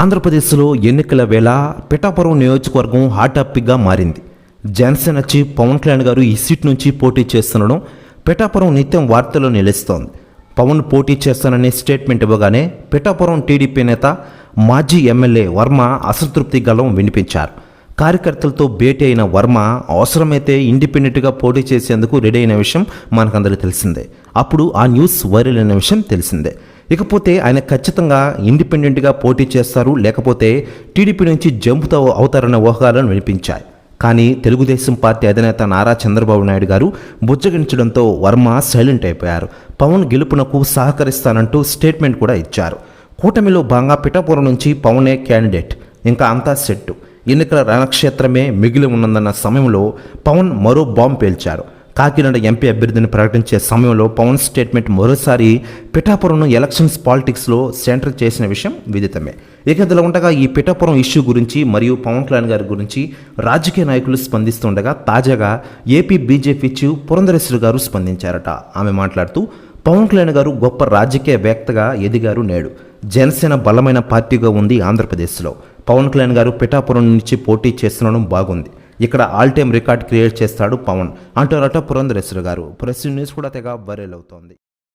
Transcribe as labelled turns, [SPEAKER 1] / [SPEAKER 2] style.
[SPEAKER 1] ఆంధ్రప్రదేశ్లో ఎన్నికల వేళ పిఠాపురం నియోజకవర్గం హాట్ టాపిక్గా మారింది జనసేన చీఫ్ పవన్ కళ్యాణ్ గారు ఈ సీట్ నుంచి పోటీ చేస్తుండడం పిఠాపురం నిత్యం వార్తల్లో నిలుస్తోంది పవన్ పోటీ చేస్తాననే స్టేట్మెంట్ ఇవ్వగానే పిఠాపురం టీడీపీ నేత మాజీ ఎమ్మెల్యే వర్మ అసంతృప్తి గలం వినిపించారు కార్యకర్తలతో భేటీ అయిన వర్మ అవసరమైతే ఇండిపెండెంట్గా పోటీ చేసేందుకు రెడీ అయిన విషయం మనకందరికీ తెలిసిందే అప్పుడు ఆ న్యూస్ వైరల్ అయిన విషయం తెలిసిందే ఇకపోతే ఆయన ఖచ్చితంగా ఇండిపెండెంట్గా పోటీ చేస్తారు లేకపోతే టీడీపీ నుంచి జంపుతో అవుతారన్న ఊహగాలను వినిపించాయి కానీ తెలుగుదేశం పార్టీ అధినేత నారా చంద్రబాబు నాయుడు గారు బుజ్జగించడంతో వర్మ సైలెంట్ అయిపోయారు పవన్ గెలుపునకు సహకరిస్తానంటూ స్టేట్మెంట్ కూడా ఇచ్చారు కూటమిలో బాగా పిఠాపురం నుంచి పవనే క్యాండిడేట్ ఇంకా అంతా సెట్టు ఎన్నికల రణక్షేత్రమే మిగిలి ఉన్నదన్న సమయంలో పవన్ మరో బాంబు పేల్చారు కాకినాడ ఎంపీ అభ్యర్థిని ప్రకటించే సమయంలో పవన్ స్టేట్మెంట్ మరోసారి పిఠాపురంను ఎలక్షన్స్ పాలిటిక్స్లో సెంటర్ చేసిన విషయం విదితమే ఇక ఉండగా ఈ పిఠాపురం ఇష్యూ గురించి మరియు పవన్ కళ్యాణ్ గారి గురించి రాజకీయ నాయకులు స్పందిస్తుండగా తాజాగా ఏపీ బీజేపీ చీఫ్ పురంధరేశ్వరి గారు స్పందించారట ఆమె మాట్లాడుతూ పవన్ కళ్యాణ్ గారు గొప్ప రాజకీయ వ్యక్తగా ఎదిగారు నేడు జనసేన బలమైన పార్టీగా ఉంది ఆంధ్రప్రదేశ్లో పవన్ కళ్యాణ్ గారు పిఠాపురం నుంచి పోటీ చేస్తుండడం బాగుంది ఇక్కడ ఆల్ టైమ్ రికార్డ్ క్రియేట్ చేస్తాడు పవన్ అంటారట పురంధరేశ్వర గారు ప్రెస్ న్యూస్ కూడా తెగ వైరల్ అవుతోంది